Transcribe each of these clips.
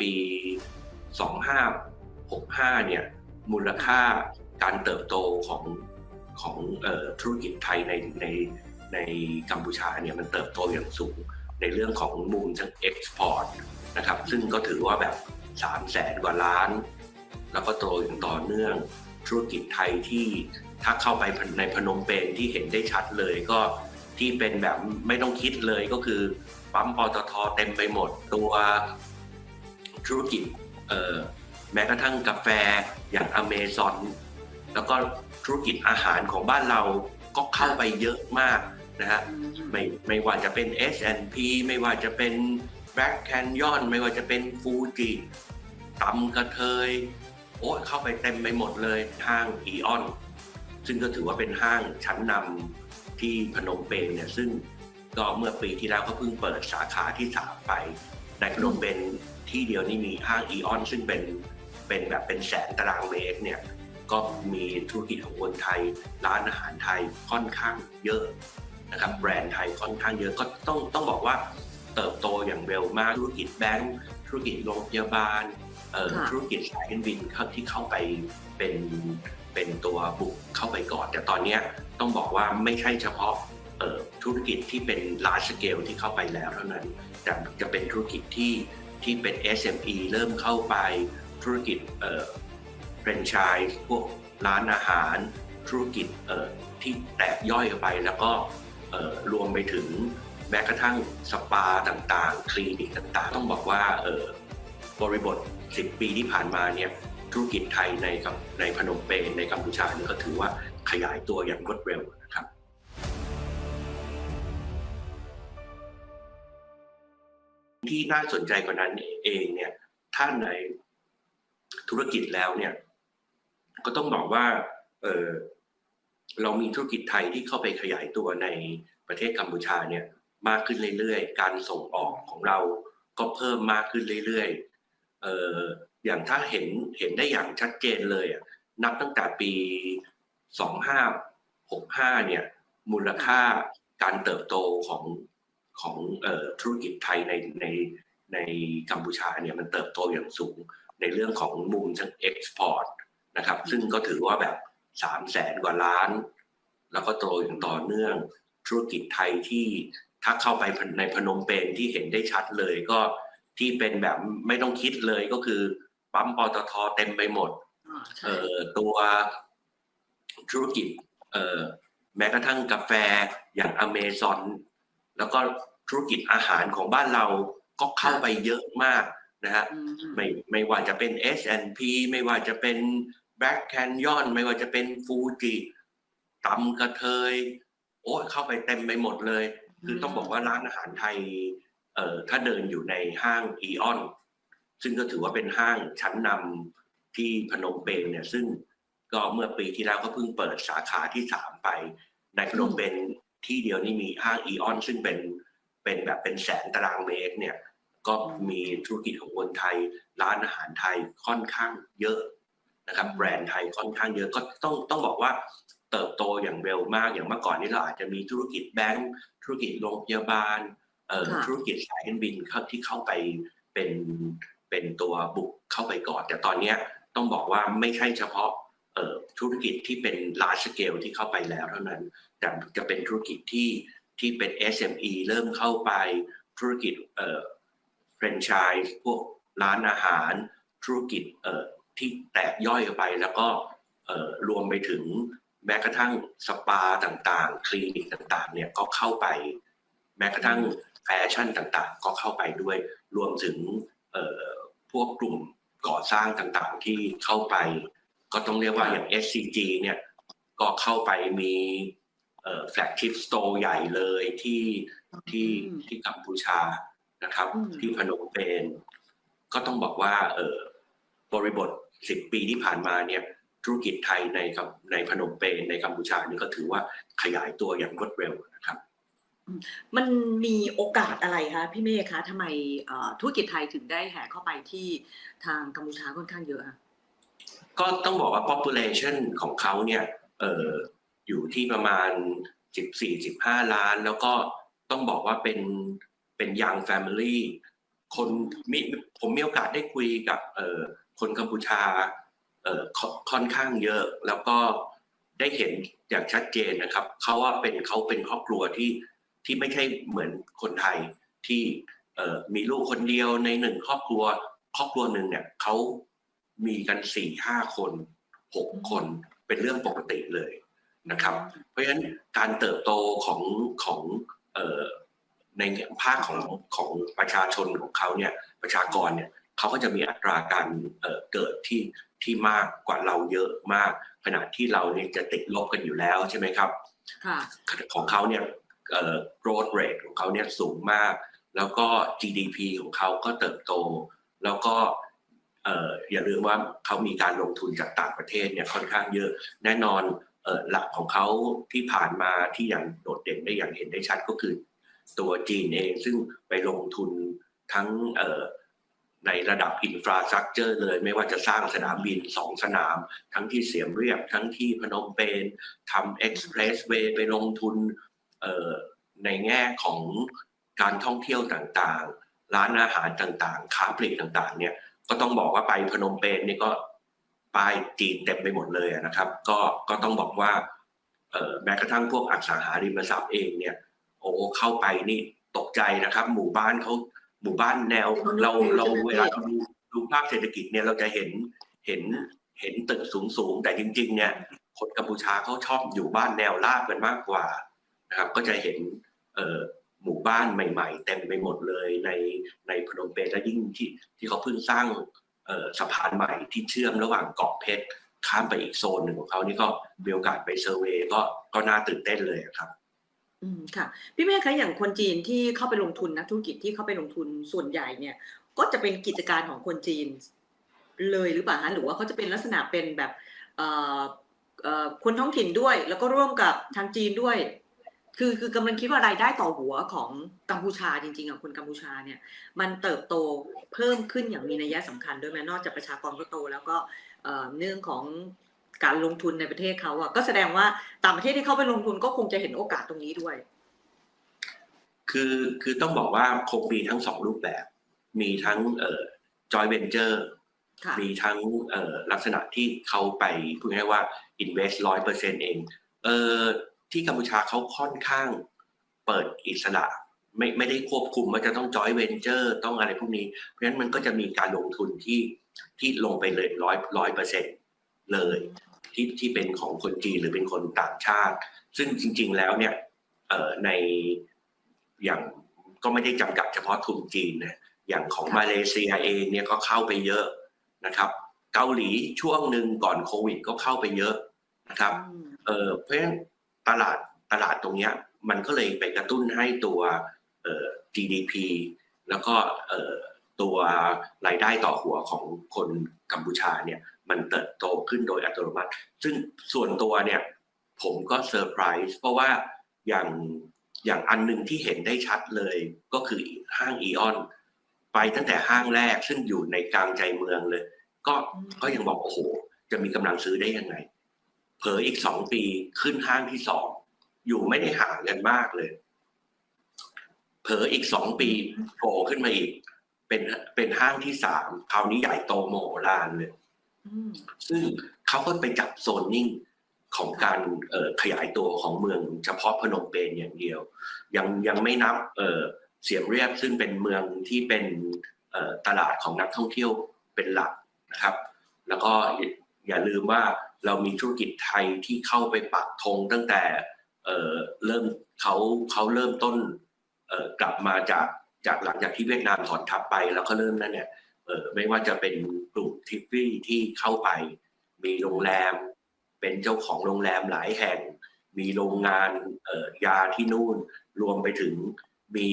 ปี 2565 เนี่ย มูลค่าการเติบโตของของออธุรกิจไทยในในในกัมพูชาเนี่ยมันเติบโตอย่างสูงในเรื่องของมุมทั้งเอ็กซ์พอร์ตนะครับ ซึ่งก็ถือว่าแบบ 3 0 0แสนกว่าล้าน แล้วก็โตอย่างต่อเนื่องธุรกิจไทยที่ถ้าเข้าไปในพนมเปญที่เห็นได้ชัดเลยก็ที่เป็นแบบไม่ต้องคิดเลยก็คือปั๊มปตทเต็มไปหมดตัว ธุรกิจเอ่อแม้กระทั่งกาแฟอย่างอเมซอนแล้วก็ธุรกิจอาหารของบ้านเราก็เข้าไปเยอะมากนะฮะไม่ไม่ว่าจะเป็น S&P ไม่ว่าจะเป็น Black Canyon ไม่ว่าจะเป็นฟูจิตำกระเทย โอ้ยเข้าไปเต็มไปหมดเลยห้างอีออน ซึ่งก็ถือว่าเป็นห้างชั้นนำที่พนมเปญเนี่ยซึ่งก็เมื่อปีที่แล้วก็เพิ่งเปิดสาขาที่สามไปในพนมเปญ ที่เดียวนี่มีห้างอีออนซึ่งเป็นเป็นแบบเป็นแสนตารางเมตรเนี่ยก็มีธุรกิจของคนไทย ร้านอาหารไทยค่อนข้างเยอะนะครับแบรนด์ไทยค่อนข้างเยอะก็ต้องต้องบอกว่าเติบโตอย่างเร็วมากธุรกิจแบงก์ธุรกิจโรงพยาบาลเอ่อค่ะธุรกิจสายการบินเข้าที่เข้าไปเป็นเป็นตัวบุกเข้าไปก่อน แต่ตอนเนี้ยต้องบอกว่าไม่ใช่เฉพาะเอ่อธุรกิจที่เป็น large scale ที่เข้าไปแล้วเท่านั้น แต่จะเป็นธุรกิจที่ ที่เป็น SME เริ่มเข้าไปธุรกิจเอ่อแฟรนไชส์พวกร้านอาหาร ธุรกิจเอ่อที่แตกย่อยไปแล้วก็เอ่อรวมไปถึงแม้กระทั่งสปาต่างๆ คลินิกต่างๆ ต้องบอกว่าเอ่อบริบท 10 ปีที่ผ่านมาเนี่ยธุรกิจไทยในกับในพนมเปญในกัมพูชาเนี่ยก็ถือว่าขยายตัวอย่างรวดเร็ว ที่น่าสนใจกว่านั้นเองเนี่ยถ้าในธุรกิจแล้วเนี่ย ก็ต้องบอกว่าเออเรามีธุรกิจไทยที่เข้าไปขยายตัวในประเทศกัมพูชาเนี่ยมากขึ้นเรื่อยๆ การส่งออกของเราก็เพิ่มมากขึ้นเรื่อยๆเอออย่างถ้าเห็นเห็นได้อย่างชัดเจนเลยอะนับตั้งแต่ปี 2565 เนี่ย มูลค่าการเติบโตของ ของเอ่อธุรกิจไทยในในในกัมพูชาเนี่ยมันเติบโตอย่างสูงในเรื่องของมุมทั้งเอ็กซ์พอร์ตนะครับ ซึ่งก็ถือว่าแบบ3 0 0แสนกว่าล้าน แล้วก็โตอย่างต่อเนื่อง ธุรกิจไทยที่ถ้าเข้าไปในพนมเปญที่เห็นได้ชัดเลยก็ที่เป็นแบบไม่ต้องคิดเลยก็คือปั๊มปตทเต็มไปหมดอ่าใช่เอ่อตัวธุรกิจเอ่อแม้กระทั่งกาแฟอย่างอเมซอน แล้วก็ธุรกิจอาหารของบ้านเราก็เข้าไปเยอะมากนะฮะอืมไม่ไม่ว่าจะเป็น S&P ไม่ว่าจะเป็น Black Canyon ไม่ว่าจะเป็นฟูจิตำกระเทย โอ้ยเข้าไปเต็มไปหมดเลย คือต้องบอกว่าร้านอาหารไทยเอ่อถ้าเดินอยู่ในห้างอีออนซึ่งก็ถือว่าเป็นห้างชั้นนำที่พนมเปญเนี่ยซึ่งก็เมื่อปีที่แล้วก็เพิ่งเปิดสาขาที่สามไป ในพนมเปญ ที่เดียวนี่มีห้างอีออนซึ่งเป็นเป็นแบบเป็นแสนตารางเมตรเนี่ยก็มีธุรกิจของคนไทย ร้านอาหารไทยค่อนข้างเยอะนะครับแบรนด์ไทยค่อนข้างเยอะก็ต้องต้องบอกว่าเติบโตอย่างเร็วมากอย่างเมื่อก่อนนี้เราอาจจะมีธุรกิจแบงก์ธุรกิจโรงพยาบาลเอ่อค่ะธุรกิจสายการบินเข้าที่เข้าไปเป็นเป็นตัวบุกเข้าไปก่อน แต่ตอนเนี้ยต้องบอกว่าไม่ใช่เฉพาะเอ่อ ธุรกิจที่เป็น large scale ที่เข้าไปแล้วเท่านั้น แต่จะเป็นธุรกิจที่ที่เป็น SME เริ่มเข้าไปธุรกิจเอ่อแฟรนไชส์พวกร้านอาหาร ธุรกิจเอ่อที่แตกย่อยไปแล้วก็เอ่อรวมไปถึงแม้กระทั่งสปาต่างๆ คลินิกต่างๆ เนี่ยก็เข้าไป แม้กระทั่งแฟชั่นต่างๆ ก็เข้าไปด้วย รวมถึงเอ่อพวกกลุ่มก่อสร้างต่างๆ ที่เข้าไป ก็ต้องเรียกว่าอย่าง SCG เนี่ยก็เข้าไปมีแฟลกชิพสโตร์ใหญ่เลยที่ที่อืมที่กัมพูชานะครับอืมที่พนมเปญก็ต้องบอกว่าเออบริบท10ปีที่ผ่านมาเนี่ยธุรกิจไทยในกับในพนมเปญในกัมพูชานี่ก็ถือว่าขยายตัวอย่างรวดเร็วนะครับ มันมีโอกาสอะไรคะพี่เมฆคะทำไมเอ่อธุรกิจไทยถึงได้แห่เข้าไปที่ทางกัมพูชาค่อนข้างเยอะอะ ก็ต้องบอกว่า population ของเขาเนี่ยเอออยู่ที่ประมาณ 14-15 ล้าน แล้วก็ต้องบอกว่าเป็นเป็น young family คนมีผมมีโอกาสได้คุยกับเออคนกัมพูชาเออค่อนข้างเยอะ แล้วก็ได้เห็นอย่างชัดเจนนะครับเขาว่าเป็นเขาเป็นครอบครัวที่ที่ไม่ใช่เหมือนคนไทยที่เออมีลูกคนเดียวในหนึ่งครอบครัวครอบครัวหนึ่งเนี่ยเขา มีกันสี่ห้าคนหกคนเป็นเรื่องปกติเลยนะครับ เพราะฉะนั้นการเติบโตของของเอ่อในภาคของของประชาชนของเขาเนี่ยประชากรเนี่ยเขาก็จะมีอัตราการเอ่อเกิดที่ที่มากกว่าเราเยอะมาก ขณะที่เราเนี่ยจะติดลบกันอยู่แล้วใช่ไหมครับค่ะของเขาเนี่ยเอ่อ growth rate ของเขาเนี่ยสูงมาก แล้วก็ GDP ของเขาก็เติบโต แล้วก็เอออย่าลืมว่าเขามีการลงทุนจากต่างประเทศเนี่ยค่อนข้างเยอะแน่นอนออหลักของเขาที่ผ่านมาที่อย่างโดดเด่นได้อย่างเห็นได้ชัดก็คือ ตัวจีนเองซึ่งไปลงทุนทั้งในระดับอินฟราสตรักเจอร์เลยไม่ว่าจะสร้างสนามบินสองสนาม ทั้งที่เสียมเรียบ ทั้งที่พนมเปญทำเอ็กซ์เพรสเวย์ไปลงทุนในแง่ของการท่องเที่ยวต่างๆ ร้านอาหารต่างๆ ค้าปลีกต่างๆเนี่ย ก็ต้องบอกว่าไปพนมเปญนี่ก็ป้ายจีนเต็มไปหมดเลยนะครับ ก็ก็ต้องบอกว่าแม้กระทั่งพวกอสังหาริมทรัพย์เองเนี่ยโอ้เข้าไปนี่ตกใจนะครับ หมู่บ้านเขาหมู่บ้านแนวเราเราเวลาเราดูดูภาพเศรษฐกิจเนี่ยเราจะเห็นเห็นเห็นตึกสูงสูงแต่จริง ๆ เนี่ยคนกัมพูชาเขาชอบอยู่บ้านแนวราบกันมากกว่านะครับ ก็จะเห็นเอ หมู่บ้านใหม่ ๆ เต็มไปหมดเลยในในพนมเปญและยิ่งที่ที่เขาเพิ่งสร้างสะพานใหม่ที่เชื่อมระหว่างเกาะเพชรข้ามไปอีกโซนหนึ่งของเขานี่ก็มีโอกาสไปเซอร์เวย์ก็ก็น่าตื่นเต้นเลยครับอืมค่ะพี่เมฆคะอย่างคนจีนที่เข้าไปลงทุนนักธุรกิจที่เข้าไปลงทุนส่วนใหญ่เนี่ย ก็จะเป็นกิจการของคนจีน เลยหรือเปล่าคะหรือว่าเขาจะเป็นลักษณะเป็นแบบคนท้องถิ่นด้วย แล้วก็ร่วมกับทางจีนด้วย คือคือกำลังคิดว่ารายได้ต่อหัวของกัมพูชาจริงๆอะคนกัมพูชาเนี่ย มันเติบโตเพิ่มขึ้นอย่างมีนัยสำคัญด้วยไหมนอกจากประชากรก็โต แล้วก็เอ่อเรื่องของการลงทุนในประเทศเขาอะก็แสดงว่าต่างประเทศที่เข้าไปลงทุนก็คงจะเห็นโอกาสตรงนี้ด้วย คือคือต้องบอกว่าคงมีทั้งสองรูปแบบ มีทั้งเอ่อจอยเวนเจอร์ค่ะมีทั้งเอ่อลักษณะที่เขาไปพูดง่ายๆว่า invest ร้อยเปอร์เซ็นต์เองเออ ที่กัมพูชาเขาค่อนข้างเปิดอิสระไม่ไม่ได้ควบคุมว่าจะต้องจอยเวนเจอร์ ต้องอะไรพวกนี้ เพราะฉะนั้นมันก็จะมีการลงทุนที่ที่ลงไปเลยร้อยร้อยเปอร์เซ็นต์เลยที่ที่เป็นของคนจีนหรือเป็นคนต่างชาติ ซึ่งจริง ๆแล้วเนี่ยเอ่อในอย่างก็ไม่ได้จำกัดเฉพาะทุนจีนนะอย่างของมาเลเซียเองเนี่ยก็เข้าไปเยอะนะครับ เกาหลีช่วงหนึ่งก่อนโควิดก็เข้าไปเยอะนะครับอืมเออเพราะฉะนั้น ตลาดตลาดตรงเนี้ยมันก็เลยไปกระตุ้นให้ตัว GDP แล้วก็ตัวรายได้ต่อหัวของคนกัมพูชาเนี่ยมันเติบโตขึ้นโดยอัตโนมัติ ซึ่งส่วนตัวเนี่ยผมก็เซอร์ไพรส์เพราะว่าอย่างอย่างอันหนึ่งที่เห็นได้ชัดเลยก็คือห้างอีออน ไปตั้งแต่ห้างแรกซึ่งอยู่ในกลางใจเมืองเลย ก็ก็ยังบอกโอ้โห จะมีกำลังซื้อได้ยังไง ผลออีกสองปีขึ้นห้างที่สองอยู่ไม่ได้ห่างกันมากเลย เผลออีกสองปีโผล่ขึ้นมาอีก เป็นเป็นห้างที่สามคราวนี้ใหญ่โตโมโหลานเลยซึ่งเขาก็ไปจับโซนนิ่งของการเออขยายตัวของเมืองเฉพาะพนมเปญอย่างเดียว ยังยังไม่นับเออเสียมเรียบซึ่งเป็นเมืองที่เป็นตลาดของนักท่องเที่ยวเป็นหลักนะครับ แล้วก็ อย่าลืมว่าเรามีธุรกิจไทยที่เข้าไปปักธงตั้งแต่เเริ่มเขาเขาเริ่มต้นกลับมาจากจากหลังจากที่เวียดนามถอนทัพไปแล้วก็เริ่มนั่นเนี่ยไม่ว่าจะเป็นกลุ่มทิฟฟี่ที่เข้าไป มีโรงแรม เป็นเจ้าของโรงแรมหลายแห่ง มีโรงงานยาที่นู่น รวมไปถึงมี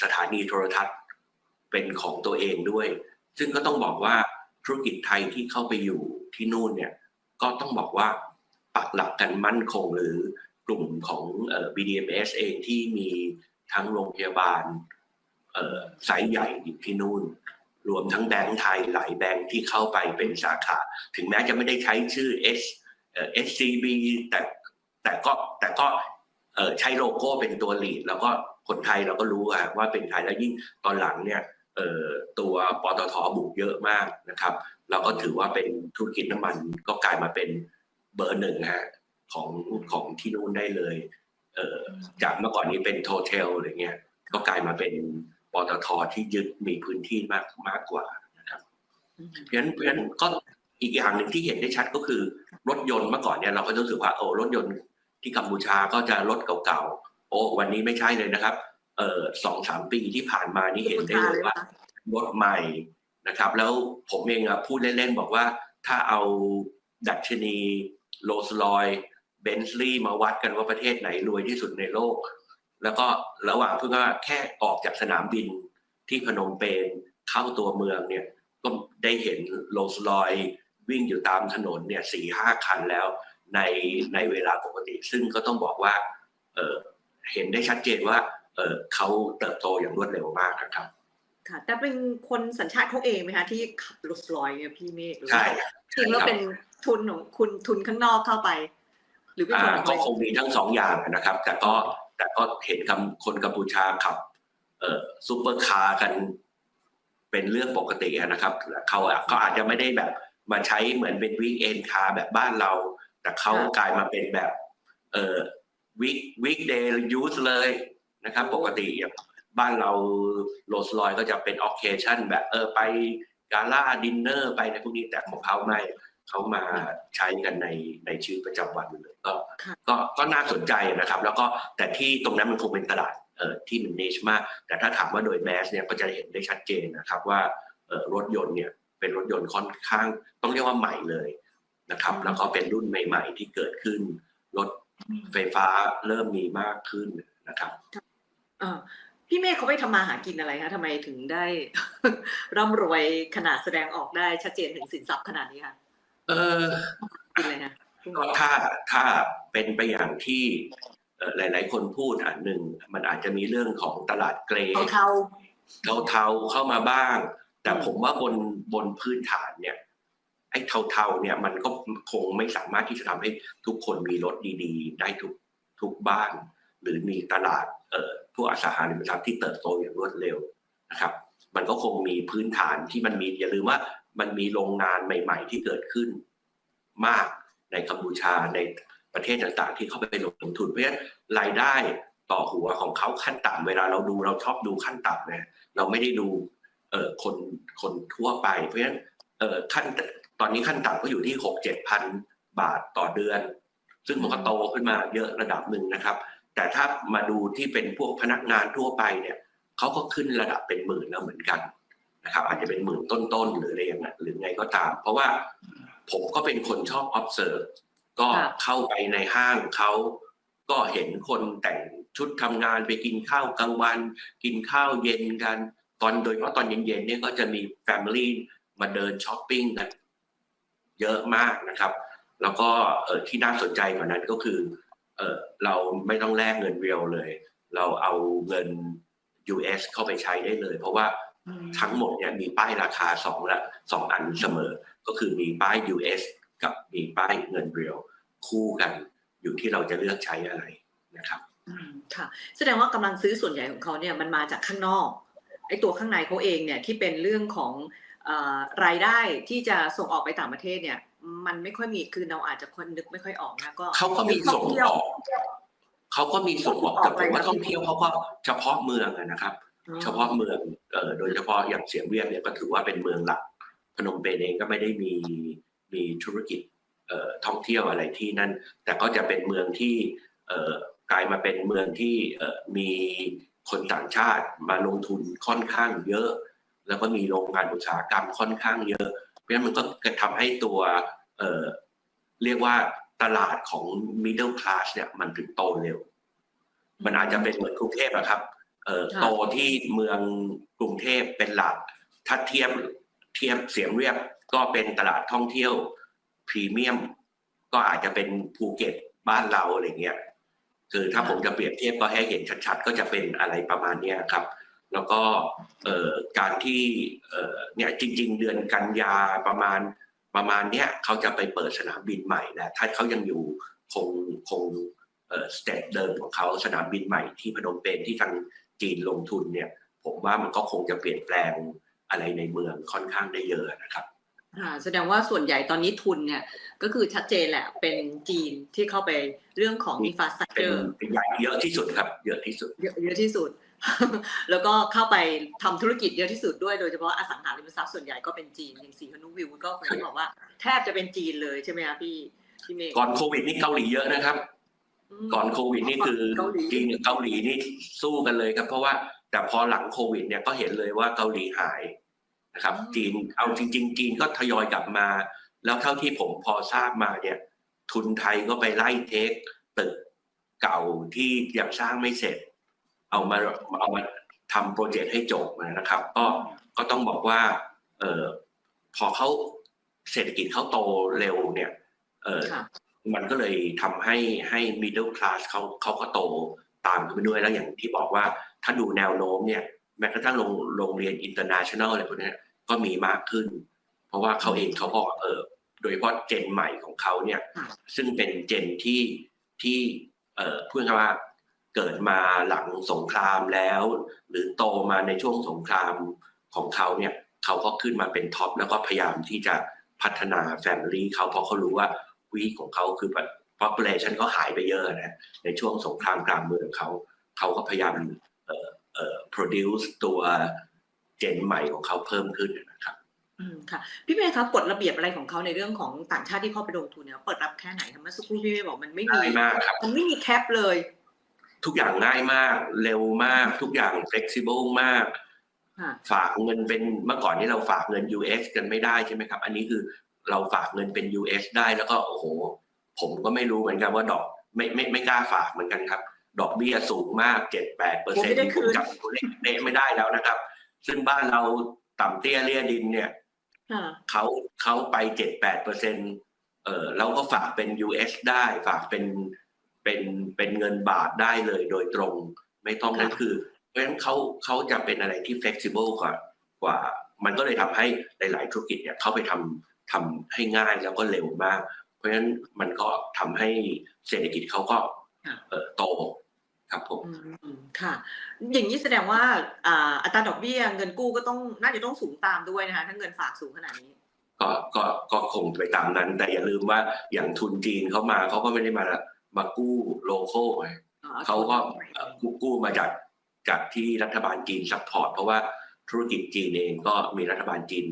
สถานีโทรทัศน์เป็นของตัวเองด้วย ซึ่งก็ต้องบอกว่า ธุรกิจไทยที่เข้าไปอยู่ที่นู่นเนี่ยก็ต้องบอกว่าปักหลักกันมั่นคงหรือกลุ่มของเอ่อ BDMs เองที่มีทั้งโรงพยาบาลเอ่อไซต์ใหญ่อยู่ที่นู่น รวมทั้งแบงก์ไทยหลายแบงก์ที่เข้าไปเป็นสาขา ถึงแม้จะไม่ได้ใช้ชื่อ S เอ่อ SCB แต่แต่ก็แต่ก็ใช้โลโก้เป็นตัวลีด แล้วก็คนไทยเราก็รู้ว่าเป็นใครแล้วยิ่งตอนหลังเนี่ย ตัวปตทบุกเยอะมากนะครับ เราก็ถือว่าเป็นธุรกิจน้ำมันก็กลายมาเป็นเบอร์หนึ่งฮะของของที่นู่นได้เลยเอ่อจากเมื่อก่อนนี้เป็นโทเทลอะไรเงี้ย ก็กลายมาเป็นปตทที่ยึดมีพื้นที่มากมากกว่านะครับอืมเพราะฉะนั้นเพราะฉะนั้นก็อีกอย่างหนึ่งที่เห็นได้ชัดก็คือ รถยนต์เมื่อก่อนเนี่ยเราก็รู้สึกว่าโอ้รถยนต์ที่กัมพูชาก็จะรถเก่าๆโอ้วันนี้ไม่ใช่เลยนะครับ เออสองสามปีที่ผ่านมานี่เห็นได้เลยว่ารถใหม่นะครับ แล้วผมเองอะพูดเล่นๆบอกว่าถ้าเอาดัชนีโรลส์รอยเบนซ์ลีย์มาวัดกันว่าประเทศไหนรวยที่สุดในโลก แล้วก็ระหว่างเพิ่งว่าแค่ออกจากสนามบินที่พนมเปญเข้าตัวเมืองเนี่ยก็ได้เห็นโรลส์รอยวิ่งอยู่ตามถนนเนี่ยสี่ห้าคันแล้วในในเวลาปกติ ซึ่งก็ต้องบอกว่าเออเห็นได้ชัดเจนว่า เออเขาเติบโตอย่างรวดเร็วมากนะครับ ค่ะ แต่เป็นคนสัญชาติเขาเองไหมคะที่ขับรถลอยเนี่ยพี่เมฆหรือว่าใช่จริงแล้วเป็นทุนของคุณทุนข้างนอกเข้าไป หรือเป็นอ่าทุนของก็ตัวคงมีทั้งสองอย่างนะครับ แต่ก็แต่ก็เห็นคำคนกัมพูชาขับเอ่อซูเปอร์คาร์กันเป็นเรื่องปกติอะนะครับเขาอะเขาอาจจะไม่ได้แบบมาใช้เหมือนเป็นวีคเอนคาร์แบบบ้านเรา แต่เขากลายมาเป็นแบบ เอ่อวีควีคเดย์ยูสเลย นะครับ ปกติอย่างบ้านเราโรสลอยก็จะเป็นออเคชั่นแบบเออไปกาล่าดินเนอร์ไปในพวกนี้แต่ของเขาไม่เขามาใช้กันในในชีวิตประจำวันเลยก็ค่ะก็ก็น่าสนใจนะครับ แล้วก็แต่ที่ตรงนั้นมันคงเป็นตลาดเอ่อที่มันเนชมาก แต่ถ้าถามว่าโดยแมสเนี่ยก็จะเห็นได้ชัดเจนนะครับว่าเอ่อรถยนต์เนี่ยเป็นรถยนต์ค่อนข้างต้องเรียกว่าใหม่เลยนะครับ แล้วก็เป็นรุ่นใหม่ ๆ ที่เกิดขึ้น รถไฟฟ้าเริ่มมีมากขึ้นนะครับ เออพี่เมฆเขาไปทำมาหากินอะไรคะทำไมถึงได้ ร่ำรวยขนาดแสดงออกได้ชัดเจนถึงสินทรัพย์ขนาดนี้คะเออกินอะไรนะก็ถ้าถ้าเป็นไปอย่างที่เอ่อหลาย ๆ คนพูดอันหนึ่งมันอาจจะมีเรื่องของตลาดเกรดเทาเทาๆเข้ามาบ้าง แต่ผมว่าบนบนพื้นฐานเนี่ยไอ้เทาๆเนี่ยมันก็คงไม่สามารถที่จะทำให้ทุกคนมีรถดี ๆ ได้ทุกทุกบ้าน หรือมีตลาดเอ่อพวอสังหาริมทรัพย์ที่เติบโตอย่างรวดเร็วนะครับ มันก็คงมีพื้นฐานที่มันมีอย่าลืมว่ามันมีโรงงานใหม่ ๆ ที่เกิดขึ้น มากในกัมพูชาในประเทศต่างๆ ที่เข้าไปลงทุนเพราะฉะนั้นรายได้ต่อหัวของเขาขั้นต่ำเวลาเราดูเราชอบดูขั้นต่ำนะเราไม่ได้ดูเออคนคนทั่วไป เพราะฉะนั้นเออขั้นตอนนี้ขั้นต่ำก็อยู่ที่หกเจ็ดพันบาทต่อเดือน ซึ่งมันก็โตขึ้นมาเยอะระดับหนึ่งนะครับ แต่ถ้ามาดูที่เป็นพวกพนักงานทั่วไปเนี่ยเขาก็ขึ้นระดับเป็นหมื่นแล้วเหมือนกันนะครับ อาจจะเป็นหมื่นต้นๆหรืออะไรอย่างเงี้ยหรือไงก็ตาม เพราะว่าผมก็เป็นคนชอบ observe ก็เข้าไปในห้างเขาก็เห็นคนแต่งชุดทำงานไปกินข้าวกลางวัน กินข้าวเย็นกัน ตอนโดยเฉพาะตอนเย็นๆเนี่ยก็จะมีแฟมิลี่มาเดินช้อปปิ้งกันเยอะมากนะครับ แล้วก็ที่น่าสนใจกว่านั้นก็คือ เออเราไม่ต้องแลกเงินเรียลเลย เราเอาเงิน US เข้าไปใช้ได้เลย เพราะว่าอืมทั้งหมดเนี่ยมีป้ายราคาสองละสองอันเสมอ ก็คือมีป้าย US กับมีป้ายเงินเรียลคู่กันอยู่ที่เราจะเลือกใช้อะไรนะครับอืมค่ะ แสดงว่ากำลังซื้อส่วนใหญ่ของเขาเนี่ยมันมาจากข้างนอกไอ้ตัวข้างในเขาเองเนี่ยที่เป็นเรื่องของเอ่อรายได้ที่จะส่งออกไปต่างประเทศเนี่ย มันไม่ค่อยมีคือเราอาจจะคนนึกไม่ค่อยออกนะก็เขาก็มีส่งออกเขาก็มีส่งออกแต่ผมว่าท่องเที่ยวเขาก็เฉพาะเมืองอะนะครับ เฉพาะเมืองเอ่อโดยเฉพาะอย่างเสียงเรียบเนี่ยก็ถือว่าเป็นเมืองหลัก พนมเปญเองก็ไม่ได้มีมีธุรกิจเอ่อท่องเที่ยวอะไรที่นั่น แต่ก็จะเป็นเมืองที่เอ่อกลายมาเป็นเมืองที่เอ่อมีคนต่างชาติมาลงทุนค่อนข้างเยอะ แล้วก็มีโรงงานอุตสาหกรรมค่อนข้างเยอะ เพราะฉะนั้นมันก็ทำให้ตัว เอ่อเรียกว่าตลาดของ middle class เนี่ยมันถึงโตเร็ว มันอาจจะเป็นเหมือนกรุงเทพอะครับเอ่อค่ะโตที่เมืองกรุงเทพเป็นหลัก ถ้าเทียบเทียบเสียงเรียบก็เป็นตลาดท่องเที่ยวพรีเมียม ก็อาจจะเป็นภูเก็ตบ้านเราอะไรเงี้ยคือถ้าผมจะเปรียบเทียบก็ให้เห็นชัดๆ ก็จะเป็นอะไรประมาณเนี้ยครับ แล้วก็เอ่อการที่เอ่อเนี่ยจริง ๆ เดือนกันยาประมาณ ประมาณเนี้ยเขาจะไปเปิดสนามบินใหม่แหละถ้าเขายังอยู่คงคงเอ่อสเตปเดิมของเขาสนามบินใหม่ที่พนมเปญที่ทางจีนลงทุนเนี่ยผผมว่ามันก็คงจะเปลี่ยนแปลงอะไรในเมืองค่อนข้างได้เยอะนะครับค่ะแสดงว่าส่วนใหญ่ตอนนี้ทุนเนี่ย ก็คือชัดเจนแหละเป็นจีนที่เข้าไปเรื่องของเป็น infrastructure เป็นใหญ่เยอะที่สุดครับ เยอะที่สุด เยอะเยอะที่สุด แล้วก็เข้าไปทำธุรกิจเยอะที่สุดด้วยโดยเฉพาะอสังหาริมทรัพย์ส่วนใหญ่ก็เป็นจีนอย่างสีพนุวิวก็ผมบอกว่าแทบจะเป็นจีนเลยใช่ไหมคะพี่พี่เมฆก่อนโควิดนี่เกาหลีเยอะนะครับมก่อนโควิดนี่คือเกาหลีจีนกับเกาหลีนี่สู้กันเลยครับ เพราะว่าแต่พอหลังโควิด เนี่ยก็เห็นเลยว่าเกาหลีหายนะครับ จีนเอาจริง ๆ จีนก็ทยอยกลับมา แล้วเท่าที่ผมพอทราบมาเนี่ย ทุนไทยก็ไปไล่เทคตึกเก่าที่ยังสร้างไม่เสร็จ เอามาเอามาทำโปรเจกต์ให้จบนะครับ ก็ก็ต้องบอกว่าเออพอเขาเศรษฐกิจเขาโตเร็วเนี่ยเออค่ะมันก็เลยทำให้ให้ middle class เขาเขาก็โตตามกันไปด้วยแล้วอย่างที่บอกว่าถ้าดูแนวโน้มเนี่ยแม้กระทั่งโรงโรงเรียน international อะไรพวกเนี้ยก็มีมากขึ้น เพราะว่าเขาเองเขาก็เออโดยเฉพาะเจนใหม่ของเขาเนี่ยค่ะซึ่งเป็นเจนที่ที่เอ่อพูดง่ายๆว่า เกิดมาหลังสงครามแล้ว หรือโตมาในช่วงสงครามของเขาเนี่ยเขาก็ขึ้นมาเป็นท็อปแล้วก็พยายามที่จะพัฒนาแฟมิลี่เขาเพราะเขารู้ว่าวีของเขาคือ population ก็หายไปเยอะนะในช่วงสงครามกลางเมืองเขาเขาก็พยายามเอ่อเอ่อ produce ตัวเจนใหม่ของเขาเพิ่มขึ้นนะครับอืมค่ะพี่เมย์ครับกฎระเบียบอะไรของเขาในเรื่องของต่างชาติที่เข้าไปลงทุนเนี่ยเปิดรับแค่ไหนคะเมื่อสักครู่พี่เมย์บอกมันไม่มีง่ายมากครับมันไม่มีแคปเลย ทุกอย่างง่ายมาก เร็วมาก ทุกอย่าง flexible มากค่ะฝากเงินเป็นเมื่อก่อนนี้เราฝากเงิน US กันไม่ได้ใช่ไหมครับ อันนี้คือเราฝากเงินเป็น US ได้แล้วก็โอ้โห ผมก็ไม่รู้เหมือนกันว่าดอกไม่ไม่ไม่กล้าฝากเหมือนกันครับ ดอกเบี้ยสูงมากเจ็ดแปดเปอร์ผมเซ็นไม่ต์ได้ที่คืผมนจำตัวเลขเป๊ะไม่ได้แล้วนะครับ ซึ่งบ้านเราต่ำเตี้ยเลี่ยดินเนี่ยค่ะเขาเขาไปเจ็ดแปดเปอร์เซ็นเออเราก็ฝากเป็น US ได้ฝากเป็น เป็นเป็นเงินบาทได้เลยโดยตรง ไม่ต้องนั่นคือ เพราะฉะนั้นเขาเขาจะเป็นอะไรที่ flexible กว่ากว่า มันก็เลยทำให้หลาย ๆ ธุรกิจเนี่ยเข้าไปทำทำให้ง่ายแล้วก็เร็วมาก เพราะฉะนั้นมันก็ทำให้เศรษฐกิจเขาก็ค่ะเอ่อโตครับผมอืมค่ะ อย่างนี้แสดงว่าอ่าอัตราดอกเบี้ยเงินกู้ก็ต้องน่าจะต้องสูงตามด้วยนะคะถ้าเงินฝากสูงขนาดนี้ ก็ก็ก็คงไปตามนั้น แต่อย่าลืมว่าอย่างทุนจีนเขามาเขาก็ไม่ได้มา มากู้โลโก้ไงอ๋อเขาก็เอ่อกู้กู้มาจากจากที่รัฐบาลจีนซัพพอร์ตเพราะว่าธุรกิจจีนเองก็มีรัฐบาลจีน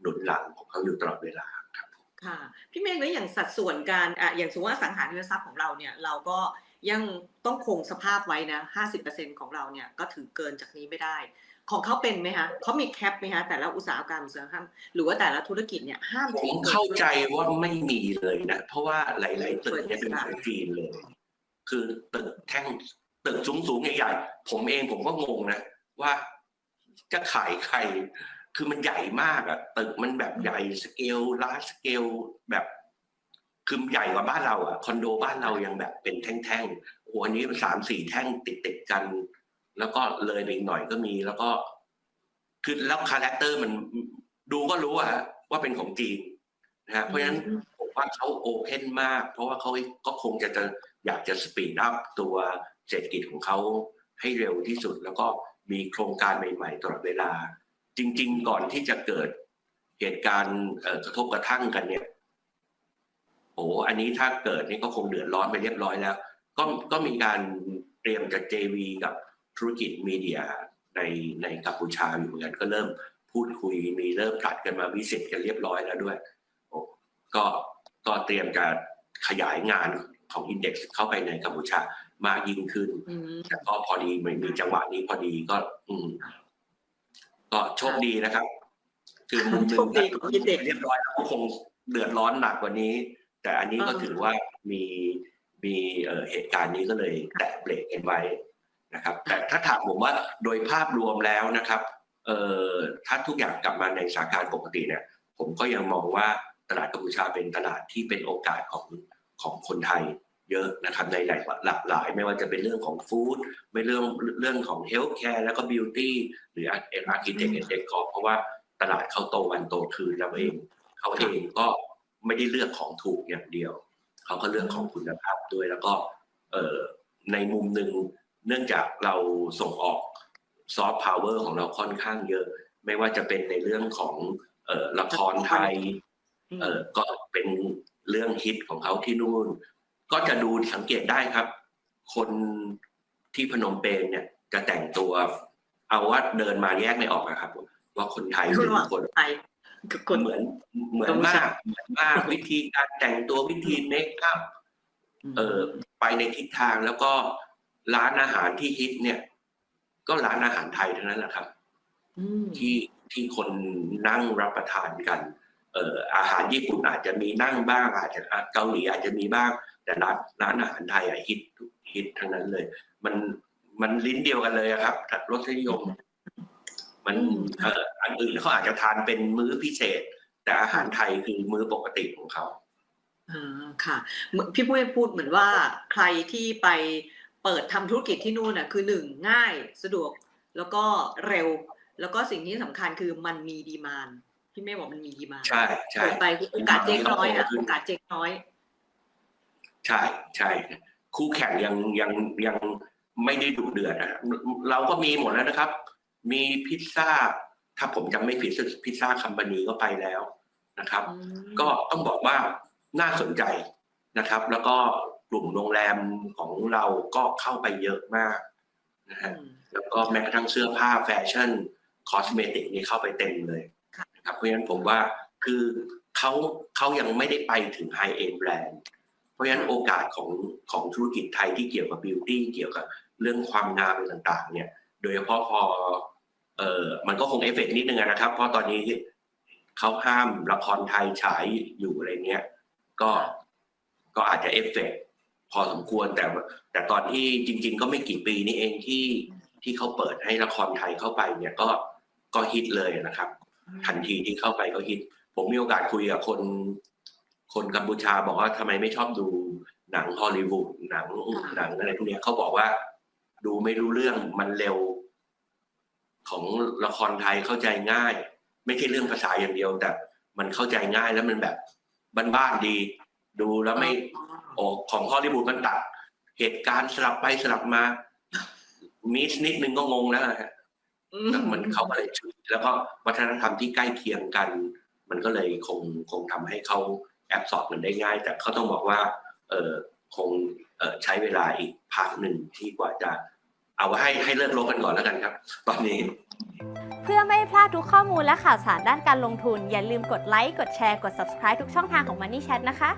หนุนหลังของเขาอยู่ตลอดเวลาครับค่ะพี่เมฆแล้วอย่างสัดส่วนการอะอย่างสมมติว่าอสังหาริมทรัพย์ของเราเนี่ยเราก็ยังต้องคงสภาพไว้นะห้าสิบเปอร์เซ็นของเราเนี่ยก็ถือเกินจากนี้ไม่ได้ ของเขาเป็นไหมคะเขามีแคปไหมคะแต่ละอุตสาหกรรมอุตสาหกรรมหรือว่าแต่ละธุรกิจเนี่ยห้ามผถืมอกินเข้าใจว่าไม่มีเลยนะ เพราะว่าหลาย ๆ ตึกเนี่ยเป็นของจีนเลย คือตึกแท่งตึกสูง ๆ ใหญ่ ๆ ผมเองผมก็งงนะ ว่าจะขายใคร คือมันใหญ่มากอะตึกมันแบบใหญ่สเกลลาร์สเกลแบบคือใหญ่กว่าบ้านเราอะคอนโดบ้านเรายังแบบเป็นแท่งๆโอ้อันนี้มันสามสี่แท่งติดๆกัน แล้วก็เลยไปอีกหน่อยก็มี แล้วก็คือแล้วคาแรคเตอร์มันดูก็รู้อะว่าเป็นของจีนนะฮะเพราะฉะนั้นผมว่าเขาโอเพนมาก เพราะว่าเขาก็คงจะจะอยากจะสปีดอัพตัวเศรษฐกิจของเขาให้เร็วที่สุด แล้วก็มีโครงการใหม่ๆตลอดเวลา จริง ๆ ก่อนที่จะเกิดเหตุการณ์เอ่อกระทบกระทั่งกันเนี่ยโอ้อันนี้ถ้าเกิดนี่ก็คงเดือดร้อนไปเรียบร้อยแล้ว ก็ก็มีการเตรียมจะ JV กับ ธุรกิจมีเดียในในกัมพูชาอยู่เหมือนกันก็เริ่มพูดคุยมีเริ่มผลัดกันมาวิสิตกันเรียบร้อยแล้วด้วยก็ก็เตรียมจะขยายงานของอินเด็กซ์เข้าไปในกัมพูชามากยิ่งขึ้นอืมแต่ก็พอดีมันมีจังหวะนี้พอดีก็ อืมก็โชคดีนะครับ คือมุมหนึ่โชงคดีของอินเด็กซ์เรียบร้อยแล้วก็คงเดือดร้อนหนักกว่านี้ แต่อันนี้ก็อ่าถือว่ามีมีเอ่อเหตุการณ์นี้ก็เลยแตะเบรกกันไว้ นะครับ แต่ถ้าถามผมว่าโดยภาพรวมแล้วนะครับเอ่อถ้าทุกอย่างกลับมาในสถานการณ์ปกติเนี่ยผมก็ยังมองว่าตลาดกัมพูชาเป็นตลาดที่เป็นโอกาสของของคนไทยเยอะนะครับในหลายหลากหลาย ไม่ว่าจะเป็นเรื่องของฟู้ดไม่เรื่องเรื่องของเฮลท์แคร์แล้วก็บิวตี้หรืออาร์คิเทคเอ็นเดคอเพราะว่าตลาดเขาโตวันโตคืนแล้วเองเขาเองก็ไม่ได้เลือกของถูกอย่างเดียว เขาก็เลือกของคุณภาพด้วยแล้วก็เอ่อในมุมหนึ่ง เนื่องจากเราส่งออกซอฟต์พาวเวอร์ของเราค่อนข้างเยอะ ไม่ว่าจะเป็นในเรื่องของเอ่อละครไทยอืมเออก็เป็นเรื่องฮิตของเขาที่นู่น ก็จะดูสังเกตได้ครับ คนที่พนมเปญเนี่ยจะแต่งตัว เอาว่าเดินมาแยกไม่ออกนะครับ ว่าคนไทยหคุรืณอว่าคนไทยกับคนเหมือนเหมือนกัมพูมาชากเหมือนมากวิธีการแต่งตัววิธีเมคอัพเออไปในทิศทางแล้วก็ ร้านอาหารที่ฮิตเนี่ย ก็ร้านอาหารไทยทั้งนั้นแหละครับมที่ที่คนนั่งรับประทานกัน เอ่ออาหารญี่ปุ่นอาจจะมีนั่งบ้าง อาจจะอะเกาหลีอาจจะมีบ้าง แต่ร้านร้านอาหารไทยอะฮิตฮิตทั้งนั้นเลย มันมันลิ้นเดียวกันเลยอะครับรสนิยม มันเอ่ออันอื่นเขาอาจจะทานเป็นมื้อพิเศษ แต่อาหารไทยคือมื้อปกติของเขาอ่าค่ะเหมือนพี่ปุ้ยพูดเหมือนว่าใครที่ไป เปิดทำธุรกิจที่นู่นน่ะคือหนึ่งง่ายสะดวกแล้วก็เร็ว แล้วก็สิ่งที่สำคัญคือมันมีดีมานพี่เมฆบอกมันมีดีมานใช่ใช่เปิดไปคือโอกาสเจ๊งน้อยอะขึ้นโอกาสเจ๊งน้อย ใช่ใช่คู่แข่งยังยังยังไม่ได้ดุเดือดนะเราก็มีหมดแล้วนะครับ มีพิซซ่า ถ้าผมจำไม่ผิดพิซซ่าคัมบานีก็ไปแล้วนะครับอืมก็ต้องบอกว่าน่าสนใจนะครับ แล้วก็ กลุ่มโรงแรมของเราก็เข้าไปเยอะมากนะฮะอืมแล้วก็แม้กระทั่งเสื้อผ้าแฟชั่นคอสเมติกนี่เข้าไปเต็มเลยค่ะนะครับเพราะฉะนั้นผมว่าคือเขาเขายังไม่ได้ไปถึงไฮเอ็นแบรนด์เพราะฉะนั้นโอกาสของของธุรกิจไทยที่เกี่ยวกับบิวตี้เกี่ยวกับเรื่องความงามอะไรต่างๆ เนี่ย โดยเฉพาะพอเออมันก็คงเอฟเฟกต์นิดนึงอะนะครับ เพราะตอนนี้เขาห้ามละครไทยฉายอยู่อะไรเงี้ย ก็ก็อาจจะเอฟเฟกต์ พอสมควรแต่ว่าแต่ตอนที่จริง ๆ ก็ไม่กี่ปีนี้เองที่ที่เขาเปิดให้ละครไทยเข้าไปเนี่ยก็ก็ฮิตเลยนะครับ ทันทีที่เข้าไปก็ฮิต ผมมีโอกาสคุยกับคน คนกัมพูชาบอกว่าทำไมไม่ชอบดูหนังฮอลลีวูดหนังค่ะหนังอะไรพวกเนี้ยเขาบอกว่า ดูไม่รู้เรื่องมันเร็ว ของละครไทยเข้าใจง่าย ไม่ใช่เรื่องภาษาอย่างเดียวแต่ มันเข้าใจง่ายแล้วมันแบบบ้านๆดี ดูแล้วไม่โอ้ของฮอลลีวูดมันตัด เหตุการณ์สลับไปสลับมามิสนิดนึงก็งงแล้วนะฮะอืแล้วมันเขาก็เลยชุดแล้วก็วัฒนธรรมที่ใกล้เคียงกัน มันก็เลยคงคงทำให้เขาแอบสอบมันได้ง่าย แต่เขาต้องบอกว่า เออคงเออใช้เวลาอีกพักหนึ่งที่กว่าจะเอาให้ให้เลิกลบกันก่อนแล้วกันครับ ตอนนี้ เพื่อไม่พลาดทุกข้อมูลและข่าวสารด้านการลงทุน อย่าลืมกดไลค์กดแชร์กด subscribe ทุกช่องทางของ Money Chat นะคะ